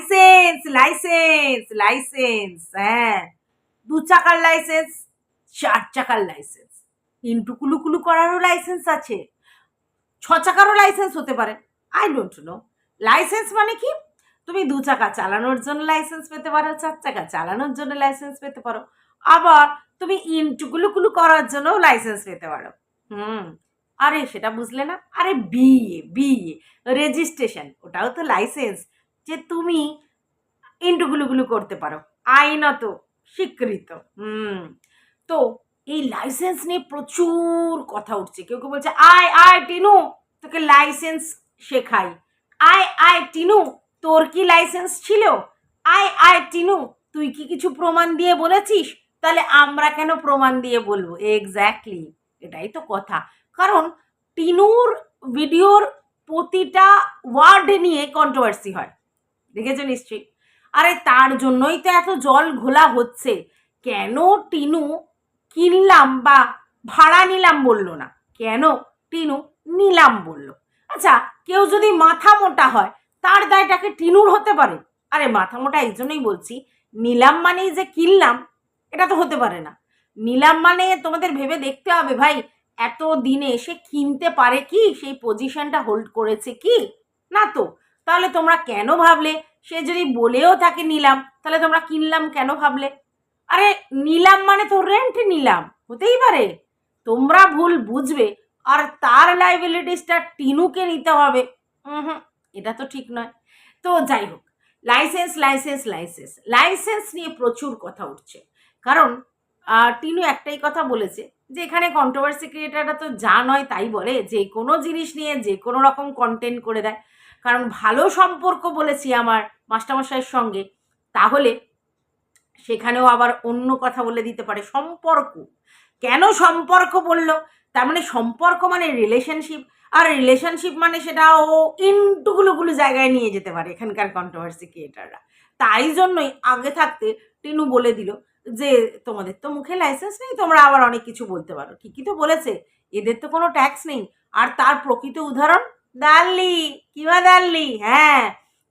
Licence licence licence হ্যাঁ। দু চাকার লাইসেন্স চার চাকার লাইসেন্স ইন্টু কুলু কুলু করারও লাইসেন্স আছে। ছ চাকারও লাইসেন্স হতে পারে। আই ডোন্ট নো লাইসেন্স মানে কি? তুমি দু চাকা চালানোর জন্য লাইসেন্স পেতে পারো, চার চাকা চালানোর জন্য লাইসেন্স পেতে পারো। আবার তুমি ইন্টু কুলু কুলু করার জন্যও লাইসেন্স পেতে পারো। হুম। আরে সেটা বুঝলে না? আরে বিয়ে বিয়ে রেজিস্ট্রেশন ওটাও তো লাইসেন্স যে তুমি ইন্টুগুলোগুলো করতে পারো। আইনত, স্বীকৃত। হুম। তো এই লাইসেন্স নিয়ে প্রচুর কথা উঠছে। কেউ কেউ বলছে, আয় আয়, টিনু, তোকে লাইসেন্স শেখাই। আয় আয়, টিনু, তোর কি লাইসেন্স ছিল? আয় আয়, টিনু, তুই কি কিছু প্রমাণ দিয়ে বলেছিস? তাহলে আমরা কেন প্রমাণ দিয়ে বলব? এক্স্যাক্টলি এটাই তো কথা। কারণ টিনুর ভিডিওর প্রতিটা ওয়ার্ড নিয়ে কন্ট্রোভার্সি হয়। দেখেছ নিশ্চয়ই? আরে তার জন্যই তো এত জল ঘোলা হচ্ছে। কেন টিনু কিনলাম বা ভাড়া নিলাম বলল না? কেন টিনু নিলাম বলল? আচ্ছা কেউ যদি মাথা মোটা হয়, তার দায়টাকে টিনুর হতে পারে। আরে মাথা মোটা এই জন্যই বলছি। নিলাম মানেই যে কিনলাম, এটা তো হতে পারে না। নিলাম মানে তোমাদের ভেবে দেখতে হবে ভাই এত দিনে সে কিনতে পারে কি? সেই পজিশনটা হোল্ড করেছে কি? না তো। তাহলে তোমরা কেন ভাবলে? সে যদি বলেও থাকে নিলাম, তাহলে তোমরা কিনলাম কেন ভাবলে? আরে, নিলাম মানে তো রেন্ট নিলাম, হতেই পারে। তোমরা ভুল বুঝবে, আর তার লাইবিলিটিসটা টিনুকে নিতে হবে। হুম, এটা তো ঠিক নয়। তো যাই হোক লাইসেন্স লাইসেন্স লাইসেন্স লাইসেন্স নিয়ে প্রচুর কথা উঠছে। কারণ টিনু একটাই কথা বলেছে যে এখানে কন্ট্রোভার্সি ক্রিয়েটাররা তো যা নয় তাই বলে, যে কোনো জিনিস নিয়ে যে কোনো রকম কন্টেন্ট করে দেয়। কারণ ভালো সম্পর্ক বলেছি আমার মাস্টারমশাইয়ের সঙ্গে, তাহলে সেখানেও আবার অন্য কথা বলে দিতে পারে। সম্পর্ক। কেন সম্পর্ক বলল? তার মানে সম্পর্ক মানে রিলেশনশিপ আর রিলেশনশিপ মানে সেটা ও ইন্টুগুলোগুলো জায়গায় নিয়ে যেতে পারে এখানকার কন্ট্রোভার্সি ক্রিয়েটাররা তাই জন্যই আগে থাকতে টিনু বলে দিল যে, তোমাদের তো মুখে লাইসেন্স নেই, তোমরা আবার অনেক কিছু বলতে পারো। ঠিকই তো বলেছে, এদের তো কোনো ট্যাক্স নেই। আর তার প্রকৃত উদাহরণ দাল্লি কিবা দাল্লি? হ্যাঁ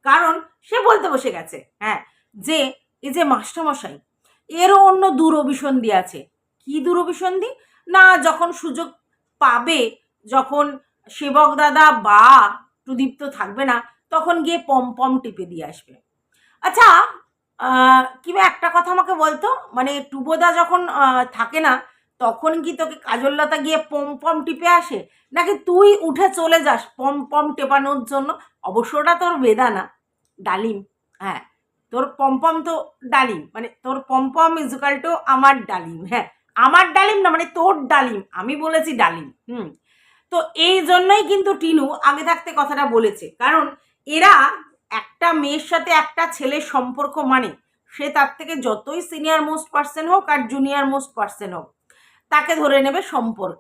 কারণ সে বলতে বসে গেছে হ্যাঁ যে এই যে মাস্টারমশাই, এরও অন্য দূরভিসন্ধি আছে। কি দূরভিসন্ধি? না, যখন সুযোগ পাবে, যখন সেবক দাদা বা প্রদীপ্ত থাকবে না, তখন গিয়ে পম পম টিপে দিয়ে আসবে। আচ্ছা কিবা একটা কথা আমাকে বলতো? মানে টুবোদা যখন থাকে না তখন কি তোকে কাজললতা গিয়ে পম পম টিপে আসে? নাকি তুই উঠে চলে যাস পম পম টেপানোর জন্য? অবশ্য ওটা তোর বেদানা ডালিম। হ্যাঁ তোর পমপম তো ডালিম মানে তোর পমপম ইজুকাল টু আমার ডালিম। হ্যাঁ আমার ডালিম না মানে তোর ডালিম। আমি বলেছি ডালিম, হুম। তো এই জন্যই কিন্তু টিনু আগে থাকতে কথাটা বলেছে। কারণ এরা একটা মেয়ের সাথে একটা ছেলের সম্পর্ক মানে সে তার থেকে যতই সিনিয়র মোস্ট পার্সন হোক আর জুনিয়র মোস্ট পার্সন হোক তাকে ধরে নেবে সম্পর্ক।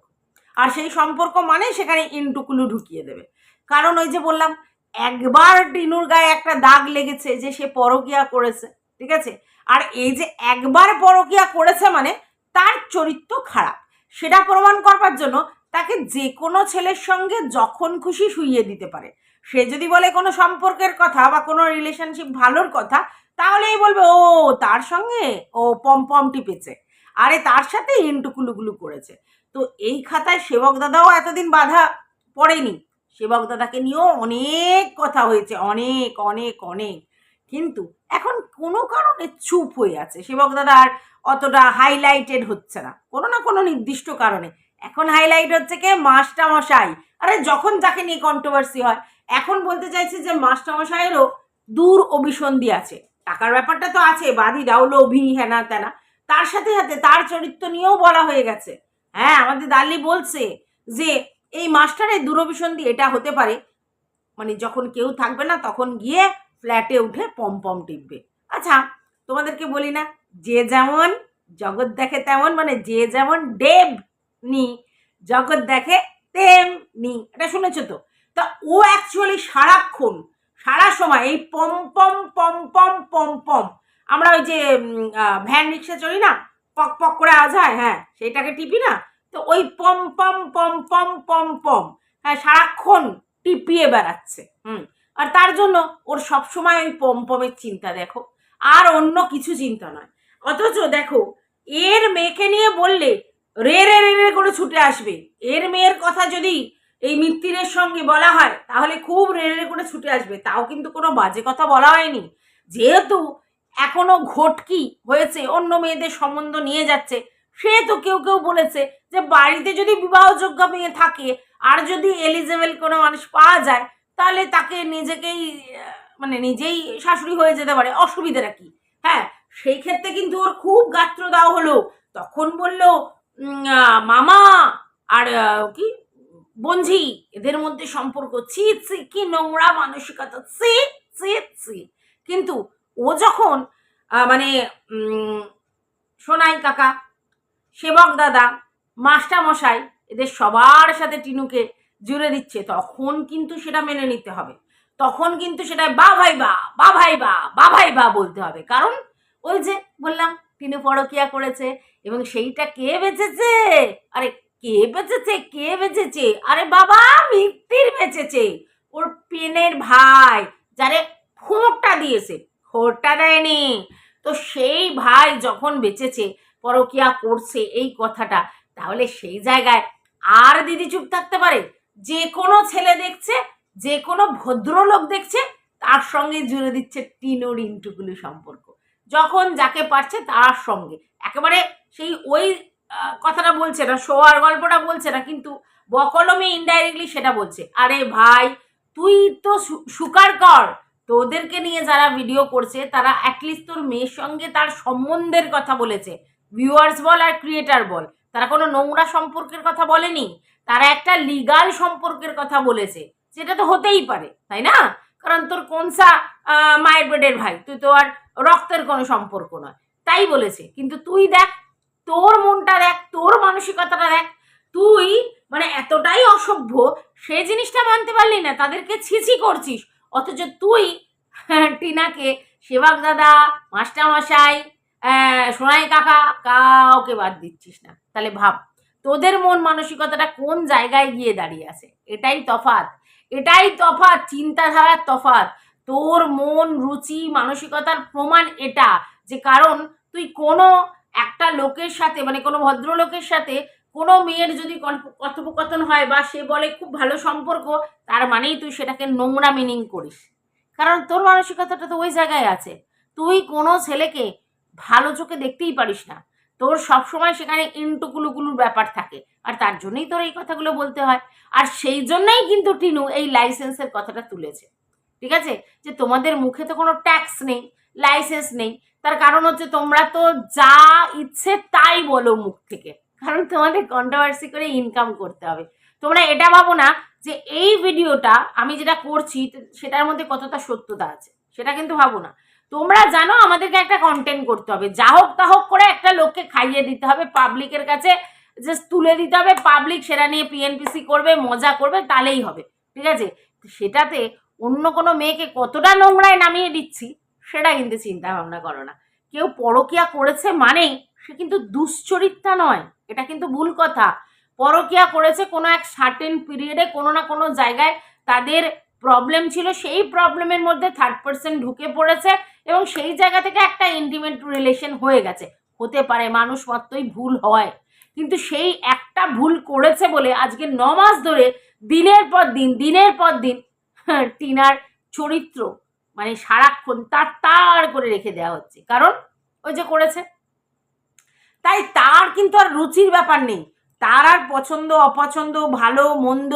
আর সেই সম্পর্ক মানে সেখানে ইন্টুকুলু ঢুকিয়ে দেবে। কারণ ওই যে বললাম, একবার টিনুর গায়ে একটা দাগ লেগেছে যে সে পরকিয়া করেছে, ঠিক আছে? আর এই যে একবার পরকিয়া করেছে মানে তার চরিত্র খারাপ। সেটা প্রমাণ করবার জন্য তাকে যে কোনো ছেলের সঙ্গে যখন খুশি শুইয়ে দিতে পারে। সে যদি বলে কোনো সম্পর্কের কথা বা কোনো রিলেশনশিপ ভালোর কথা, তাহলেই বলবে, ও, তার সঙ্গে? ও পম পম টিপেছে আরে তার সাথে ইন্টুকুলুগুলু করেছে। তো এই খাতায় সেবক দাদাও এতদিন বাধা পড়েনি। সেবক দাদাকে নিয়েও অনেক কথা হয়েছে, অনেক অনেক অনেক। কিন্তু এখন কোনো কারণে চুপ হয়ে আছে। সেবক দাদা আর অতটা হাইলাইটেড হচ্ছে না। কোনো না কোনো নির্দিষ্ট কারণে। এখন হাইলাইট হচ্ছে কে? মাস্টারমশাই। আরে যখন যাকে নিয়ে কন্ট্রোভার্সি হয়, এখন বলতে চাইছে যে মাস্টারমশাইয়েরও দূর অভিসন্ধি আছে। টাকার ব্যাপারটা তো আছে, বাদি দাও লোভি হেনা তেনা। তার সাথে সাথে তার চরিত্র নিয়েও বলা হয়ে গেছে। হ্যাঁ আমাদের দাল্লি বলছে যে এই মাস্টারের দূরভিসন্ধি এটা হতে পারে। মানে যখন কেউ থাকবে না তখন গিয়ে ফ্ল্যাটে উঠে পম পম টিপবে। আচ্ছা তোমাদেরকে বলি না, যে যেমন জগৎ দেখে তেমন মানে যে যেমন দেব নি, জগৎ দেখে তেম নি এটা শুনেছো তো? তা ও অ্যাকচুয়ালি সারাক্ষণ, সারা সময় এই পম পম পম পম পম পম আমরা ওই যে ভ্যান রিক্সা চলি না, পক পক করে আওয়াজ হয় হ্যাঁ সেইটাকে টিপি না, তো ওই পম পম পম পম পম পম হ্যাঁ সারাক্ষণ টিপিয়ে বেড়াচ্ছে, হুম, আর তার জন্য ওর সবসময় ওই পম, পমের চিন্তা, দেখো, আর অন্য কিছু চিন্তা নয়, অথচ দেখো, এর মেয়েকে নিয়ে বললে রে রে রে রে করে ছুটে আসবে, এর মেয়ের কথা যদি এই মিত্তিরের সঙ্গে বলা হয়, তাহলে খুব রে রে করে ছুটে আসবে, তাও কিন্তু কোনো বাজে কথা বলা হয়নি, যেহেতু এখনও ঘটকি হয়েছে, অন্য মেয়েদের সম্বন্ধ নিয়ে যাচ্ছে। সে তো কেউ কেউ বলেছে যে বাড়িতে যদি বিবাহযোগ্য মেয়ে থাকে আর যদি এলিজেবল কোনো মানুষ পাওয়া যায়, তাহলে তাকে নিজেকেই মানে নিজেই শাশুড়ি হয়ে যেতে পারে। অসুবিধাটা কি? হ্যাঁ সেই ক্ষেত্রে কিন্তু ওর খুব গাত্র দেওয়া হলো। তখন বলল মামা আর কি? বঞ্ঝি এদের মধ্যে সম্পর্ক ছি ছি, কি নোংরা মানসিকতা। ছি ছি ছি। কিন্তু ও যখন মানে সোনাই কাকা, সেবক দাদা মাস্টার মশাই এদের সবার সাথে টিনুকে জুড়ে দিচ্ছে, তখন কিন্তু সেটা মেনে নিতে হবে। তখন কিন্তু সেটা বা ভাই বা বা ভাই বা বা ভাই বা বলতে হবে। কারণ, ওই যে বললাম, টিনু পরকিয়া করেছে এবং সেইটা কে বেঁচেছে? আরে, কে বেঁচেছে? কে বেঁচেছে? আরে বাবা, মিত্তির বেঁচেছে। ওর পেনের ভাই, যারে খোঁটটা দিয়েছে। খোঁটটা দেয়নি। তো সেই ভাই যখন বেঁচেছে, পরকিয়া করছে এই কথাটা, তাহলে সেই জায়গায় আর দিদি চুপ থাকতে পারে? যে কোনো ছেলে দেখছে, যে কোনো ভদ্রলোক দেখছে, তার সঙ্গে জুড়ে দিচ্ছে টিনোর ইন্টুগুলো সম্পর্ক। যখন যাকে পারছে তার সঙ্গে। একেবারে সেই ওই কথাটা বলছে না, শোয়ার গল্পটা বলছে না, কিন্তু বকলমে ইনডাইরেক্টলি সেটা বলছে। আরে ভাই, তুই তো স্বীকার কর। তোদেরকে নিয়ে যারা ভিডিও করছে, তারা অ্যাটলিস্ট তোর মেয়ের সঙ্গে তার সম্বন্ধের কথা বলেছে। ভিউয়ার্স বল আর ক্রিয়েটার বল। তারা কোনো নোংরা সম্পর্কের কথা বলেনি। তারা একটা লিগাল সম্পর্কের কথা বলেছে। সেটা তো হতেই পারে, তাই না? কারণ তোর কোনসা মায়ের পেটের ভাই? তুই তো আর রক্তের কোনো সম্পর্ক নয়। তাই বলেছে। কিন্তু তুই দেখ, তোর মনটা দেখ, তোর মানসিকতাটা দেখ। তুই মানে এতটাই অসভ্য, সে জিনিসটা মানতে পারলি না। তাদেরকে ছিছি করছিস। অথচ তুই টিনাকে সেবাক দাদা, মাস্টারমশাই সোনাই কাকা কাউকে বাদ দিচ্ছিস না। তাহলে ভাব, তোদের মন মানসিকতাটা কোন জায়গায় গিয়ে দাঁড়িয়ে আছে? এটাই তফাৎ। এটাই তফাৎ, চিন্তাধারার তফাৎ। তোর মন, রুচি, মানসিকতার প্রমাণ এটা যে কারণ তুই কোনো একটা লোকের সাথে মানে কোনো ভদ্রলোকের সাথে কোনো মেয়ের যদি কথোপকথন হয় বা সে বলে খুব ভালো সম্পর্ক, তার মানেই তুই সেটাকে নোংরা মিনিং করিস। কারণ তোর মানসিকতাটা তো ওই জায়গায় আছে। তুই কোনো ছেলেকে ভালো চোখে দেখতেই পারিস না। তোর সবসময় সেখানে ইন্টুকুলুকুলুর ব্যাপার থাকে। আর তার জন্যই তোর এই কথাগুলো বলতে হয়। আর সেই জন্যই কিন্তু টিনু এই লাইসেন্সের কথাটা তুলেছে। ঠিক আছে? যে তোমাদের মুখে তো কোনো ট্যাক্স নেই লাইসেন্স নেই। তার কারণ হচ্ছে তোমরা তো যা ইচ্ছে তাই বলো মুখ থেকে। কারণ তোমাদের কন্ট্রোভার্সি করে ইনকাম করতে হবে। তোমরা এটা ভাবো না যে এই ভিডিওটা আমি যেটা করছি, সেটার মধ্যে কতটা সত্যতা আছে, সেটা কিন্তু ভাবো না। তোমরা জানো আমাদেরকে একটা কন্টেন্ট করতে হবে। যা হোক তা হোক করে একটা লোককে খাইয়ে দিতে হবে পাবলিকের কাছে জাস্ট তুলে দিতে হবে। পাবলিক সেটা নিয়ে পিএনপিসি করবে, মজা করবে, তাহলেই হবে। ঠিক আছে? সেটাতে অন্য কোনো মেয়েকে কতটা নোংরায় নামিয়ে দিচ্ছি, সেটা কিন্তু চিন্তা ভাবনা করো না। কেউ পরকিয়া করেছে মানেই সে কিন্তু দুশ্চরিত্রা নয়। এটা কিন্তু ভুল কথা। পরকিয়া করেছে কোনো এক সার্টেন পিরিয়ডে কোনো না কোনো জায়গায় তাদের প্রবলেম ছিল সেই প্রবলেমের মধ্যে থার্ড পার্সন ঢুকে পড়েছে এবং সেই জায়গা থেকে একটা ইন্টিমেট রিলেশন হয়ে গেছে। হতে পারে মানুষ মাত্রই ভুল হয় কিন্তু সেই একটা ভুল করেছে বলে আজকে ন মাস ধরে দিনের পর দিন দিনের পর দিন হ্যাঁ, টিনার চরিত্র মানে সারাক্ষণ তার তার করে রেখে দেওয়া হচ্ছে। কারণ ওই যে করেছে তাই তার কিন্তু আর রুচির ব্যাপার নেই। তার আর পছন্দ, অপছন্দ, ভালো, মন্দ,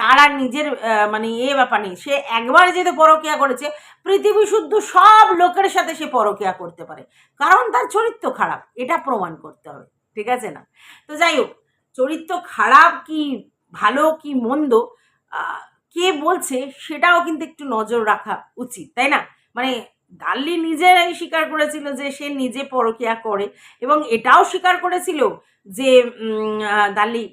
তার আর নিজের মানে এ ব্যাপার নেই। সে একবার যেহেতু পরকিয়া করেছে, পৃথিবী শুদ্ধ সব লোকের সাথে সে পরকিয়া করতে পারে। কারণ তার চরিত্র খারাপ, এটা প্রমাণ করতে হবে, ঠিক আছে না? তো যাই হোক, চরিত্র খারাপ কি ভালো কি মন্দ কে বলছে সেটাও কিন্তু একটু নজর রাখা উচিত, তাই না? মানে ডাল্লি নিজেরাই স্বীকার করেছিল যে সে নিজে পরকিয়া করে এবং এটাও স্বীকার করেছিল যে দাল্লি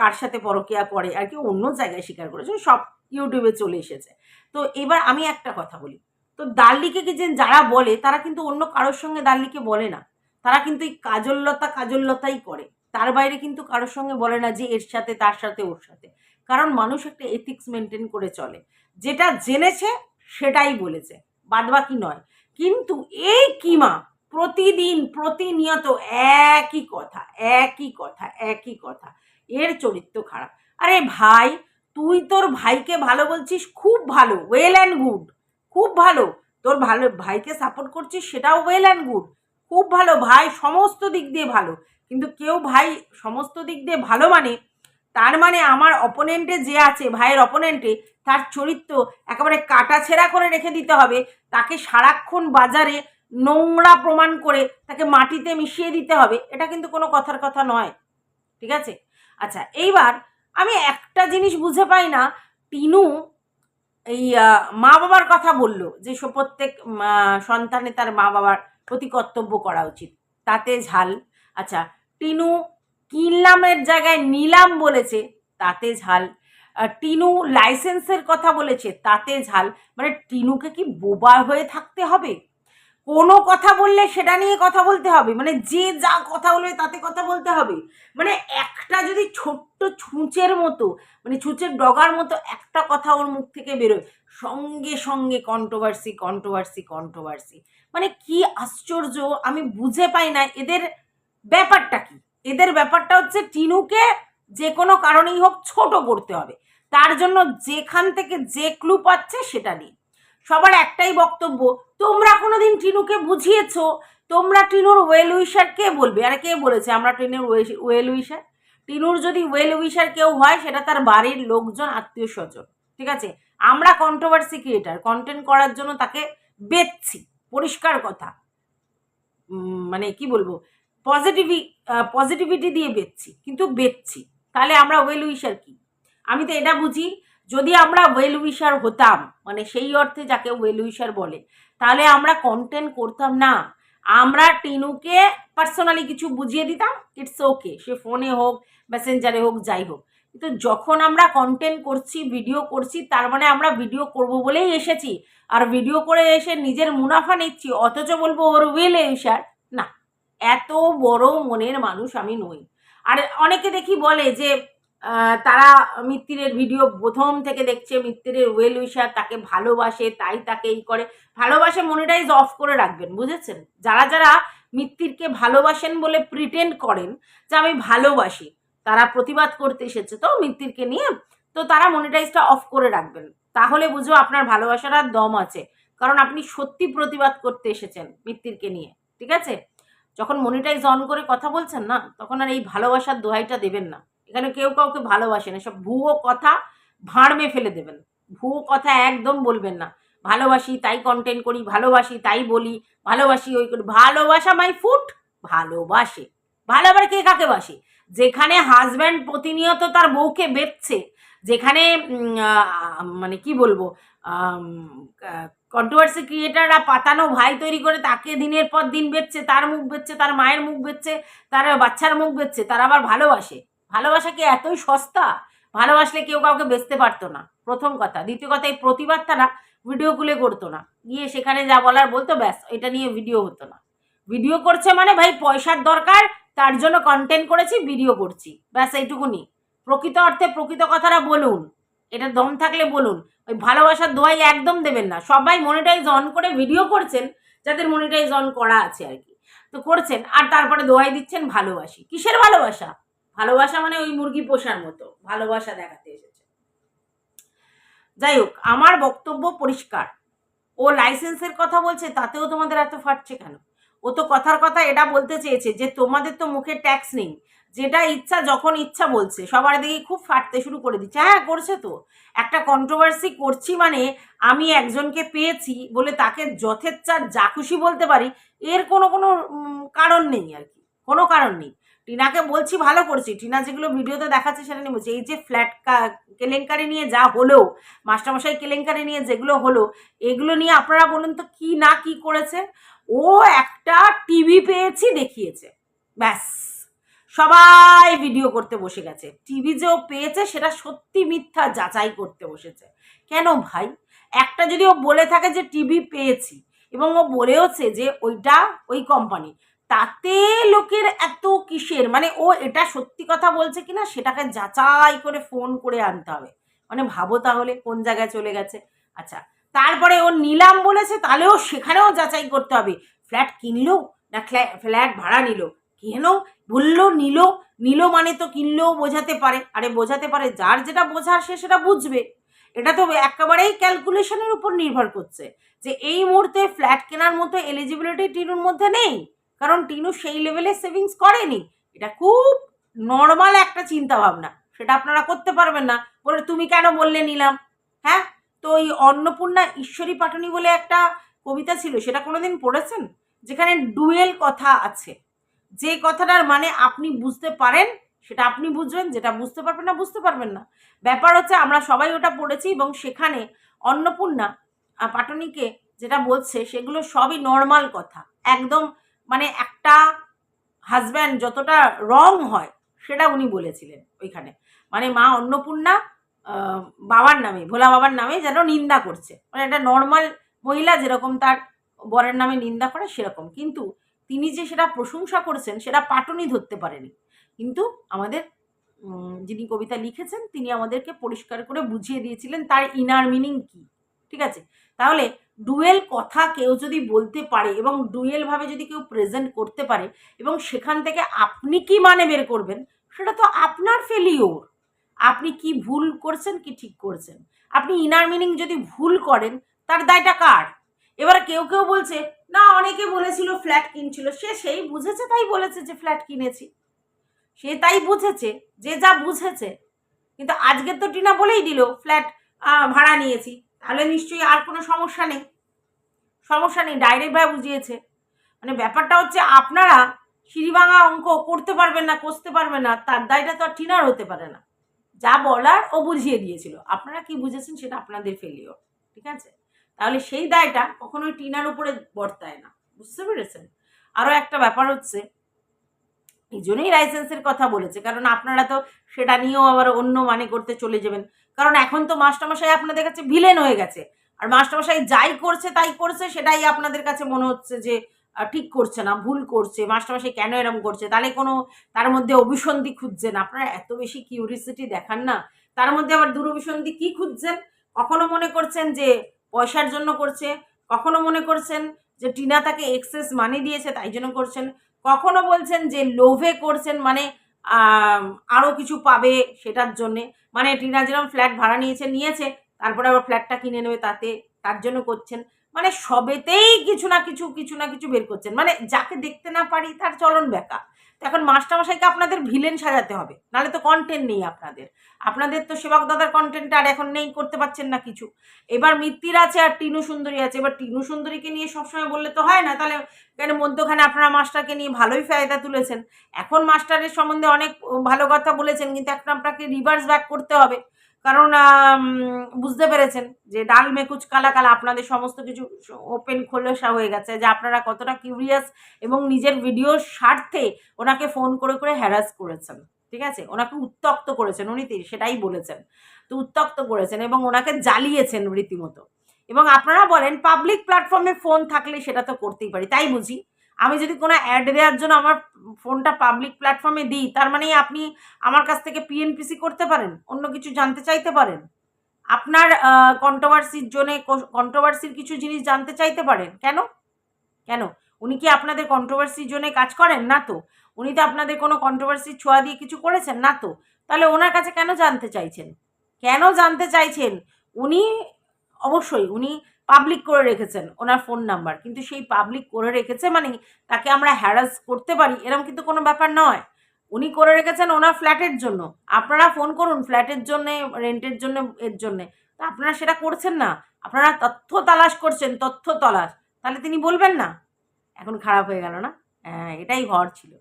কার সাথে পরকিয়া করে আর কি অন্য জায়গায় স্বীকার করেছে, সব ইউটিউবে চলে এসেছে। তো এবার আমি একটা কথা বলি, তো দাল্লিকে কি যে যারা বলে, তারা কিন্তু অন্য কারোর সঙ্গে দাল্লিকে বলে না। তারা কিন্তু এই কাজল্যতা কাজল্যতাই করে। তার বাইরে কিন্তু কারোর সঙ্গে বলে না যে এর সাথে, তার সাথে, ওর সাথে। কারণ মানুষ একটা এথিক্স মেনটেন করে চলে। যেটা জেনেছে, সেটাই বলেছে। বাদবাকি নয়। কিন্তু এই কিমা প্রতিদিন, প্রতিনিয়ত একই কথা একই কথা একই কথা। এর চরিত্র খারাপ। আরে ভাই, তুই তোর ভাইকে ভালো বলছিস? খুব ভালো ওয়েল অ্যান্ড গুড খুব ভালো। তোর ভালো, ভাইকে সাপোর্ট করছিস? সেটাও ওয়েল অ্যান্ড গুড খুব ভালো। ভাই সমস্ত দিক দিয়ে ভালো। কিন্তু কেউ ভাই সমস্ত দিক দিয়ে ভালো মানে তার মানে আমার অপোনেন্টে যে আছে, ভাইয়ের অপোনেন্টে তার চরিত্র একেবারে কাটা ছেঁড়া করে রেখে দিতে হবে। তাকে সারাক্ষণ বাজারে নোংরা প্রমাণ করে তাকে মাটিতে মিশিয়ে দিতে হবে। এটা কিন্তু কোনো কথার কথা নয়। ঠিক আছে? আচ্ছা এইবার আমি একটা জিনিস বুঝে পাই না। টিনু এই মা বাবার কথা বলল যে প্রত্যেক সন্তানে তার মা বাবার প্রতি কর্তব্য করা উচিত। তাতে ঝাল। আচ্ছা টিনু কিনলামের জায়গায় নিলাম বলেছে, তাতে ঝাল। টিনু লাইসেন্সের কথা বলেছে, তাতে ঝাল। মানে টিনুকে কি বোবা হয়ে থাকতে হবে? কোনো কথা বললে সেটা নিয়ে কথা বলতে হবে? মানে যে যা কথা বলবে তাতে কথা বলতে হবে? মানে একটা যদি ছোট্ট ছুঁচের মতো মানে ছুঁচের ডগার মতো একটা কথা ওর মুখ থেকে বেরোয়, সঙ্গে সঙ্গে কন্ট্রোভার্সি কন্ট্রোভার্সি কন্ট্রোভার্সি মানে কি আশ্চর্য, আমি বুঝে পাই না, এদের ব্যাপারটা কি? এদের ব্যাপারটা হচ্ছে টিনুকে যে কোনো কারণেই হোক ছোট করতে হবে। তার জন্য যেখান থেকে যে ক্লু পাচ্ছে সেটা নিয়ে সবার একটাই বক্তব্য, তোমরা কোনোদিন টিনুকে বুঝিয়েছো? তোমরা টিনুর ওয়েল উইশার কে বলবে? আর কে বলেছে আমরা টিনুর ওয়েল উইশার? টিনুর যদি ওয়েল উইশার কেউ হয়, সেটা তার বাড়ির লোকজন, আত্মীয় স্বজন। ঠিক আছে? আমরা কন্ট্রোভার্সি ক্রিয়েটার কন্টেন্ট করার জন্য তাকে বেচছি। পরিষ্কার কথা। মানে কি বলব? পজিটিভি পজিটিভিটি দিয়ে বেচছি, কিন্তু বেচছি। তাহলে আমরা ওয়েল উইশার কি? আমি তো এটা বুঝি, যদি আমরা ওয়েল উইশার হতাম মানে সেই অর্থে যাকে ওয়েল উইশার বলে, তাহলে আমরা কন্টেন্ট করতাম না। আমরা টিনুকে পার্সোনালি কিছু বুঝিয়ে দিতাম ইটস ওকে সে ফোনে হোক মেসেঞ্জারে হোক, যাই হোক। কিন্তু যখন আমরা কন্টেন্ট করছি ভিডিও করছি, তার মানে আমরা ভিডিও করব বলেই এসেছি। আর ভিডিও করে এসে নিজের মুনাফা নিচ্ছি, অথচ বলব ওর ওয়েল উইশার না। এত বড় মনের মানুষ আমি নই। আর অনেকে দেখি বলে যে তারা মিত্তিরের ভিডিও প্রথম থেকে দেখছে, মিত্তিরের ওয়েল উইশার তাকে ভালোবাসে, তাই তাকে এই করে। ভালোবাসে মনিটাইজ অফ করে রাখবেন, বুঝেছেন? যারা যারা মিত্তিরকে ভালোবাসেন বলে প্রিটেন্ড করেন যে আমি ভালোবাসি, তারা প্রতিবাদ করতে এসেছে তো মিত্তিরকে নিয়ে, তো তারা মনিটাইজটা অফ করে রাখবেন। তাহলে বুঝব আপনার ভালোবাসার আর দম আছে। কারণ আপনি সত্যি প্রতিবাদ করতে এসেছেন মিত্তিরকে নিয়ে, ঠিক আছে? যখন মনিটাইজ অন করে কথা বলছেন না, তখন আর এই ভালোবাসার দোহাইটা দেবেন না। এখানে কেউ কাউকে ভালোবাসে না, সব ভুয়ো কথা ভাঁড়মে ফেলে দেবেন। ভুয়ো কথা একদম বলবেন না। ভালোবাসি, তাই কন্টেন্ট করি, ভালোবাসি, তাই বলি, ভালোবাসি, ওই করি, ভালোবাসা মাই ফুট ভালোবাসে। ভালো আবার কে কাকে বাসে? যেখানে হাজব্যান্ড প্রতিনিয়ত তার বউকে বেচছে যেখানে মানে কি বলব কন্ট্রোভার্সি ক্রিয়েটাররা পাতানো ভাই তৈরি করে তাকে দিনের পর দিন বেচছে, তার মুখ বেচছে, তার মায়ের মুখ বেচছে, তার বাচ্চার মুখ বেচছে, তারা আবার ভালোবাসে। ভালোবাসা কি এতই সস্তা? ভালোবাসলে কেউ কাউকে বেচতে পারতো না। প্রথম কথা। দ্বিতীয় কথা, এই প্রতিবাদ তারা ভিডিও খুলে করতো না। গিয়ে সেখানে যা বলার বলতো, ব্যাস, এটা নিয়ে ভিডিও হতো না। ভিডিও করছে মানে ভাই পয়সার দরকার, তার জন্য কন্টেন্ট করেছি ভিডিও করছি। ব্যাস, এইটুকুনি। প্রকৃত অর্থে প্রকৃত কথাটা বলুন। এটা দম থাকলে বলুন। ওই ভালোবাসার দোয়াই একদম দেবেন না। সবাই মনিটাইজ অন করে ভিডিও করছেন, যাদের মনিটাইজ অন করা আছে আর কি। তো করছেন, আর তারপরে দোয়াই দিচ্ছেন ভালোবাসি। কিসের ভালোবাসা? ভালোবাসা মানে ওই মুরগি পোষার মতো, ভালোবাসা দেখাতে এসেছে। যাই হোক আমার বক্তব্য পরিষ্কার। ও লাইসেন্সের কথা বলছে, তাতেও তোমাদের এত ফাটছে কেন? ও তো কথার কথা এটা বলতে চেয়েছে যে তোমাদের তো মুখে ট্যাক্স নেই। যেটা ইচ্ছা, যখন ইচ্ছা বলছে। সবার দিকে খুব ফাটতে শুরু করে দিচ্ছে। হ্যাঁ করছে তো। একটা কন্ট্রোভার্সি করছি মানে আমি একজনকে পেয়েছি বলে তাকে যথেচ্ছা যা খুশি বলতে পারি, এর কোনো কোনো কারণ নেই আর কি। কোনো কারণ নেই। টিনাকে বলছি, ভালো করছি। টিনা যেগুলো ভিডিওতে দেখাচ্ছে সেটা নিয়ে বলছি, এই যে ফ্ল্যাট কেলেঙ্কারি নিয়ে যা হলো, মাস্টারমশাই কেলেঙ্কারি নিয়ে যেগুলো হলো, এগুলো নিয়ে আপনারা বলুন তো কি না কি করেছে ও একটা টিভি পেয়েছি দেখিয়েছে। ব্যাস। সবাই ভিডিও করতে বসে গেছে। টিভি যে ও পেয়েছে সেটা সত্যি মিথ্যা যাচাই করতে বসেছে। কেন ভাই? একটা যদি ও বলে থাকে যে টিভি পেয়েছি এবং ও বলেওছে যে ওইটা ওই কোম্পানি তাতে লোকের এত কিসের? মানে ও এটা সত্যি কথা বলছে কিনা সেটাকে যাচাই করে ফোন করে আনতে হবে। মানে ভাবো তাহলে কোন জায়গায় চলে গেছে। আচ্ছা তারপরে ও নিলাম বলেছে তাহলেও সেখানেও যাচাই করতে হবে। ফ্ল্যাট কিনলো না ফ্ল্যাট ভাড়া নিল? কেন? বলল, নিল নিল মানে তো কিনলেও বোঝাতে পারে। আরে বোঝাতে পারে, যার যেটা বোঝার সে সেটা বুঝবে। এটা তো একেবারেই ক্যালকুলেশনের উপর নির্ভর করছে যে এই মুহূর্তে ফ্ল্যাট কেনার মতো এলিজিবিলিটি টিনুর মধ্যে নেই। কারণ টিনু সেই লেভেলে সেভিংস করেনি। এটা খুব নর্মাল একটা চিন্তা ভাবনা সেটা আপনারা করতে পারবেন না। বলে, তুমি কেন বললে নিলাম? হ্যাঁ? তো ওই অন্নপূর্ণা ঈশ্বরী পাটনি বলে একটা কবিতা ছিল, সেটা কোনোদিন পড়েছেন? যেখানে ডুয়েল কথা আছে। যে কথাটার মানে আপনি বুঝতে পারেন, সেটা আপনি বুঝবেন, যেটা বুঝতে পারবেন না, বুঝতে পারবেন না। ব্যাপার হচ্ছে আমরা সবাই ওটা পড়েছি এবং সেখানে অন্নপূর্ণা পাটনিকে যেটা বলছে, সেগুলো সবই নর্মাল কথা। একদম মানে একটা হাজব্যান্ড যতটা রং হয়, সেটা উনি বলেছিলেন ওইখানে। মানে মা অন্নপূর্ণা বাবার নামে, ভোলা বাবার নামে যেন নিন্দা করছে। মানে একটা নর্মাল মহিলা যেরকম তার বরের নামে নিন্দা করে, সেরকম। কিন্তু তিনি যে সেটা প্রশংসা করেছেন, সেটা পাটনি ধরতে পারেনি। কিন্তু আমাদের যিনি কবিতা লিখেছেন, তিনি আমাদেরকে পরিষ্কার করে বুঝিয়ে দিয়েছিলেন তার ইনার মিনিং কি, ঠিক আছে? তাহলে ডুয়েল কথা কেউ যদি বলতে পারে এবং ডুয়েল ভাবে যদি কেউ প্রেজেন্ট করতে পারে এবং সেখান থেকে আপনি কি মানে বের করবেন, সেটা তো আপনার ফেলিওর আপনি কি ভুল করছেন, কি ঠিক করছেন? আপনি ইনার মিনিং যদি ভুল করেন, তার দায়টা কার? এবার কেউ কেউ বলছে, না, অনেকে বলেছিল ফ্ল্যাট কিনছিল। সে সেই বুঝেছে, তাই বলেছে যে ফ্ল্যাট কিনেছি। সে তাই বুঝেছে, যে যা বুঝেছে। কিন্তু আজকে তো টিনা বলেই দিল ফ্ল্যাট ভাড়া নিয়েছি। তাহলে নিশ্চয়ই আর কোনো সমস্যা নেই। সমস্যা নেই ডাইরেক্ট ডাইরেক্টভাবে বুঝিয়েছে। মানে ব্যাপারটা হচ্ছে আপনারা সিঁড়িভাঙা অঙ্ক করতে পারবেন না, কষতে পারবেন না, তার দায়টা তো আর টিনার হতে পারে না। যা বলার ও বুঝিয়ে দিয়েছিল। আপনারা কি বুঝেছেন সেটা আপনাদের ফেলিও ঠিক আছে? তাহলে সেই দায়টা কখনোই টিনার উপরে বর্তায় না। বুঝতে পেরেছেন? আরও একটা ব্যাপার হচ্ছে, এই জন্যই লাইসেন্সের কথা বলেছে, কারণ আপনারা তো সেটা নিয়েও আবার অন্য মানে করতে চলে যাবেন। কারণ এখন তো মাস্টারমশাই আপনাদের কাছে ভিলেন হয়ে গেছে। আর মাস্টারমশাই যাই করছে তাই করছে, সেটাই আপনাদের কাছে মনে হচ্ছে যে ঠিক করছে না, ভুল করছে, মাস্টারমশাই কেন এরম করছে? তাহলে কোনো, তার মধ্যে অভিসন্ধি খুঁজছেন? আপনারা এত বেশি কিউরিসিটি দেখান না। তার মধ্যে আবার দুরভিসন্ধি কি খুঁজছেন? কখনো মনে করছেন যে পয়সার জন্য করছে, কখনো মনে করছেন যে টিনা তাকে এক্সেস মানি দিয়েছে, তাই জন্য করছেন? কখনো বলছেন যে লোভে করছেন মানে আরও কিছু পাবে সেটার জন্যে? মানে টিনা যেরকম ফ্ল্যাট ভাড়া নিয়েছে নিয়েছে, তারপরে আবার ফ্ল্যাটটা কিনে নেবে তাতে, তার জন্য করছেন। মানে সবেতেই কিছু না কিছু কিছু না কিছু বের করছেন। মানে যাকে দেখতে না পারি তার চলন তো এখন মাস্টারমশাইকে আপনাদের ভিলেন সাজাতে হবে। নাহলে তো কন্টেন্ট নেই আপনাদের। আপনাদের তো সেবক দাদার কন্টেন্ট আর এখন নেই, করতে পারছেন না কিছু। এবার মিত্তির আছে আর টিনু সুন্দরী আছে। এবার টিনু সুন্দরীকে নিয়ে সবসময় বললে তো হয় না, তাহলে কেন মধ্যখানে আপনারা মাস্টারকে নিয়ে ভালোই ফায়দা তুলেছেন? এখন মাস্টারের সম্বন্ধে অনেক ভালো কথা বলেছেন, কিন্তু এখন আপনাকে রিভার্স ব্যাক করতে হবে। কারণ বুঝতে পেরেছেন যে ডাল মেকুচ, কালা কালা, আপনাদের সমস্ত কিছু ওপেন খোলসা হয়ে গেছে যে আপনারা কতটা কিউরিয়াস এবং নিজের ভিডিওর স্বার্থে ওনাকে ফোন করে করে হ্যারাস করেছেন। ঠিক আছে? ওনাকে উত্তক্ত করেছেন, উনি সেটাই বলেছেন। তো উত্তক্ত করেছেন এবং ওনাকে জ্বালিয়েছেন রীতিমতো। এবং আপনারা বলেন পাবলিক প্ল্যাটফর্মে ফোন থাকলে সেটা তো করতেই পারি, তাই বুঝি? আমি যদি কোনো অ্যাড দেওয়ার জন্য আমার ফোনটা পাবলিক প্ল্যাটফর্মে দিই, তার মানে আপনি আমার কাছ থেকে পিএনপিসি করতে পারেন, অন্য কিছু জানতে চাইতে পারেন। আপনার কন্ট্রোভার্সির জন্য কন্ট্রোভার্সির কিছু জিনিস জানতে চাইতে পারেন। কেন? কেন? উনি কি আপনাদের কন্ট্রোভার্সির জন্য কাজ করেন? না তো। উনি তো আপনাদের কোনো কন্ট্রোভার্সির ছোঁয়া দিয়ে কিছু করেছেন? না তো। তাহলে ওনার কাছে কেন জানতে চাইছেন? কেন জানতে চাইছেন? উনি, অবশ্যই উনি পাবলিক করে রেখেছেন ওনার ফোন নাম্বার কিন্তু সেই পাবলিক করে রেখেছে মানে তাকে আমরা হ্যারাস করতে পারি এরকম কিন্তু কোনো ব্যাপার নয়। উনি করে রেখেছেন ওনার ফ্ল্যাটের জন্য। আপনারা ফোন করুন ফ্ল্যাটের জন্যে রেন্টের জন্য, এর জন্যে। তা আপনারা সেটা করছেন না। আপনারা তথ্য তালাশ করছেন, তথ্য তলাশ। তাহলে তিনি বলবেন না। এখন খারাপ হয়ে গেল না? হ্যাঁ এটাই ঘর ছিল।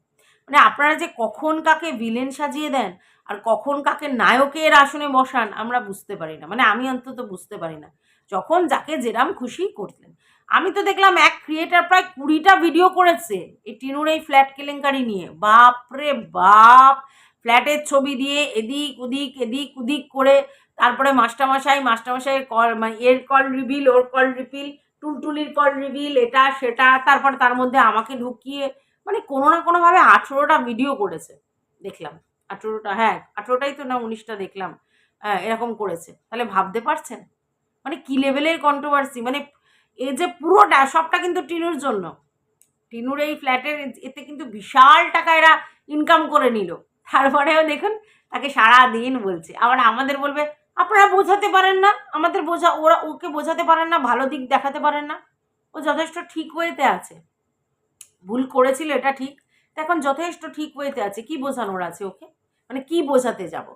মানে আপনারা যে কখন কাকে ভিলেন সাজিয়ে দেন আর কখন কাকে নায়কের আসনে বসান আমরা বুঝতে পারি না। মানে আমি অন্তত বুঝতে পারি না। যখন যাকে যেরাম খুশি করতেন। আমি তো দেখলাম এক ক্রিয়েটার প্রায় কুড়িটা ভিডিও করেছে এই টিনুর এই ফ্ল্যাট কেলেঙ্কারি নিয়ে। বাপ! রে বাপ ফ্ল্যাটের ছবি দিয়ে এদিক ওদিক এদিক ওদিক করে তারপরে মাস্টারমশাই, মাস্টারমশাইয়ের কল মানে এর কল রিভিল ওর কল রিপিল টুলটুলির কল রিভিল এটা, সেটা, তারপর তার মধ্যে আমাকে ঢুকিয়ে মানে কোনো না কোনোভাবে আঠেরোটা ভিডিও করেছে। দেখলাম। আঠেরোটা হ্যাঁ আঠেরোটাই তো না, উনিশটা দেখলাম। হ্যাঁ এরকম করেছে। তাহলে ভাবতে পারছেন? মানে কি লেভেলের কন্ট্রোভার্সি মানে এ যে পুরোটা, সবটা কিন্তু টিনুর জন্য। টিনুর এই ফ্ল্যাটের এতে কিন্তু বিশাল টাকা এরা ইনকাম করে নিল। তারপরেও দেখুন, তাকে সারা দিন বলছে। আবার আমাদের বলবে, আপনারা বোঝাতে পারেন না। আমাদের বোঝা, ওরা ওকে বোঝাতে পারেন না, ভালো দিক দেখাতে পারেন না। ও যথেষ্ট ঠিক ওয়েতে আছে। ভুল করেছিল এটা ঠিক। এখন যথেষ্ট ঠিক ওয়েতে আছে। কি বোঝানোর আছে ওকে? মানে কি বোঝাতে যাব?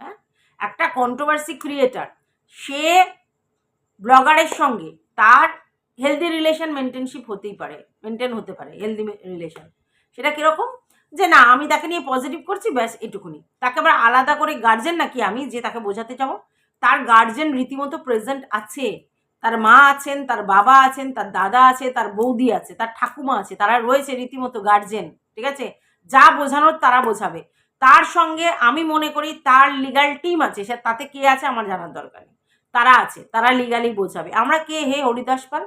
হ্যাঁ? একটা কন্ট্রোভার্সি ক্রিয়েটার সে ব্লগারের সঙ্গে তার হেলদি রিলেশন মেনটেনশিপ হতেই পারে মেনটেন হতে পারে হেলদি রিলেশন সেটা কীরকম? যে না, আমি তাকে নিয়ে পজিটিভ করছি, ব্যাস এটুকুনি। তাকে আবার আলাদা করে গার্জেন নাকি আমি, যে তাকে বোঝাতে যাব? তার গার্জেন রীতিমতো প্রেজেন্ট আছে। তার মা আছেন, তার বাবা আছেন, তার দাদা আছে, তার বৌদি আছে, তার ঠাকুমা আছে, তারা রয়েছে রীতিমতো গার্জেন ঠিক আছে? যা বোঝানোর তারা বোঝাবে। তার সঙ্গে আমি মনে করি তার লিগাল টিম আছে, সে তাতে কে আছে আমার জানার দরকার তারা আছে, তারা লিগালি বোঝাবে। আমরা কে? হে হরিদাস পাল।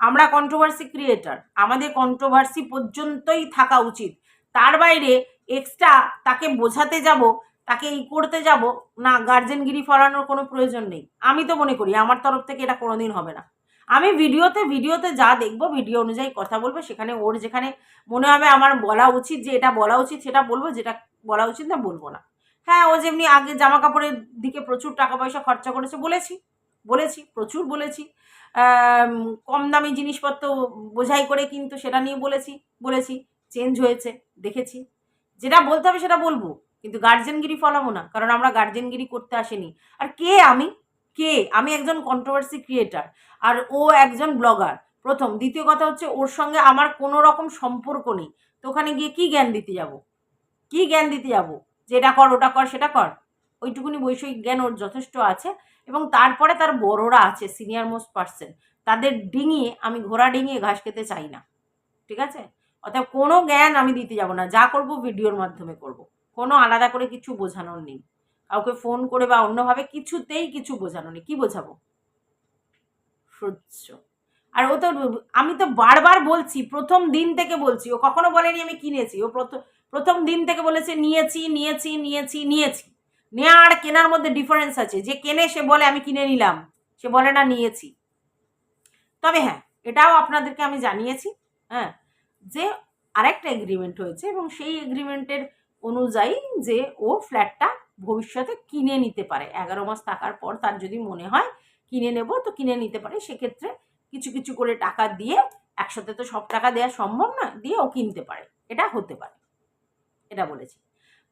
আমরা কন্ট্রোভার্সি ক্রিয়েটার আমাদের কন্ট্রোভার্সি পর্যন্তই থাকা উচিত। তার বাইরে এক্সট্রা তাকে বোঝাতে যাব, তাকে এই করতে যাব, না গার্জেনগিরি ফলানোর কোনো প্রয়োজন নেই। আমি তো মনে করি, আমার তরফ থেকে এটা কোনোদিন হবে না। আমি ভিডিওতে ভিডিওতে যা দেখব, ভিডিও অনুযায়ী কথা বলব। সেখানে ওর যেখানে মনে হবে আমার বলা উচিত যে এটা বলা উচিত, সেটা বলব। যেটা বলা উচিত না, বলব না। হ্যাঁ ও যেমনি আগে জামা কাপড়ের দিকে প্রচুর টাকা পয়সা খরচা করেছে বলেছি। বলেছি, প্রচুর বলেছি। কম দামি জিনিসপত্র বোঝাই করে কিন্তু সেটা নিয়ে বলেছি বলেছি চেঞ্জ হয়েছে, দেখেছি। যেটা বলতে হবে সেটা বলব, কিন্তু গার্জেনগিরি ফলাবো না, কারণ আমরা গার্জেনগিরি করতে আসিনি। আর কে আমি? কে? আমি একজন কন্ট্রোভার্সি ক্রিয়েটার আর ও একজন ব্লগার প্রথম। দ্বিতীয় কথা হচ্ছে, ওর সঙ্গে আমার কোনো রকম সম্পর্ক নেই। তো ওখানে গিয়ে কি জ্ঞান দিতে যাব? কি জ্ঞান দিতে যাব? যে এটা কর, ওটা কর, সেটা কর। ওইটুকুনি বৈষয়িক জ্ঞান ওর যথেষ্ট আছে। এবং তারপরে তার বড়রা আছে সিনিয়র মোস্ট পার্সন তাদের ডিঙিয়ে আমি ঘোড়া ডিঙিয়ে ঘাস খেতে চাই না। ঠিক আছে? অর্থাৎ কোনো জ্ঞান আমি দিতে যাব না, যা করব ভিডিওর মাধ্যমে করব। কোনো আলাদা করে কিছু বোঝানোর নেই। কাউকে ফোন করে বা অন্যভাবে কিছুতেই কিছু বোঝানো নেই। কি বোঝাবো? সহ্য। আর ও তো আমি তো বারবার বলছি, প্রথম দিন থেকে বলছি। ও কখনো বলেনি আমি কিনেছি। ও প্রথম প্রথম দিন থেকে বলেছে, নিয়েছি নিয়েছি নিয়েছি নিয়েছি। নেওয়া আর কেনার মধ্যে ডিফারেন্স আছে। যে কেনে, সে বলে, আমি কিনে নিলাম। সে বলে, না, নিয়েছি। তবে হ্যাঁ এটাও আপনাদেরকে আমি জানিয়েছি হ্যাঁ যে আরেকটা এগ্রিমেন্ট হয়েছে এবং সেই এগ্রিমেন্টের অনুযায়ী যে ও ফ্ল্যাটটা ভবিষ্যতে কিনে নিতে পারে। এগারো মাস থাকার পর তার যদি মনে হয়, কিনে নেব, তো কিনে নিতে পারে। সেক্ষেত্রে কিছু কিছু করে টাকা দিয়ে, একসাথে তো সব টাকা দেওয়া সম্ভব না দিয়ে ও কিনতে পারে। এটা হতে পারে। এটা বলেছি।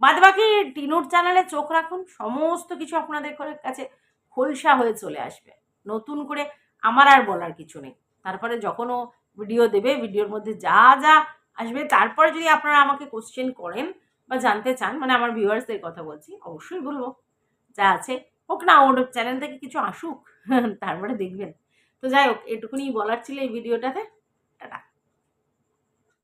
বাদ বাকি টিনুর চ্যানেলে চোখ রাখুন, সমস্ত কিছু আপনাদের কাছে খোলসা হয়ে চলে আসবে। নতুন করে আমার আর বলার কিছু নেই। তারপরে যখন ও ভিডিও দেবে ভিডিওর মধ্যে যা যা আসবে, তারপরে যদি আপনারা আমাকে কোশ্চেন করেন বা জানতে চান মানে আমার ভিউয়ার্সদের কথা বলছি, অবশ্যই বলব। যা আছে হোক না, ওর চ্যানেল থেকে কিছু আসুক, তারপরে দেখবেন। তো যাই হোক এটুকুনি বলার ছিল এই ভিডিওটাতে টাটা।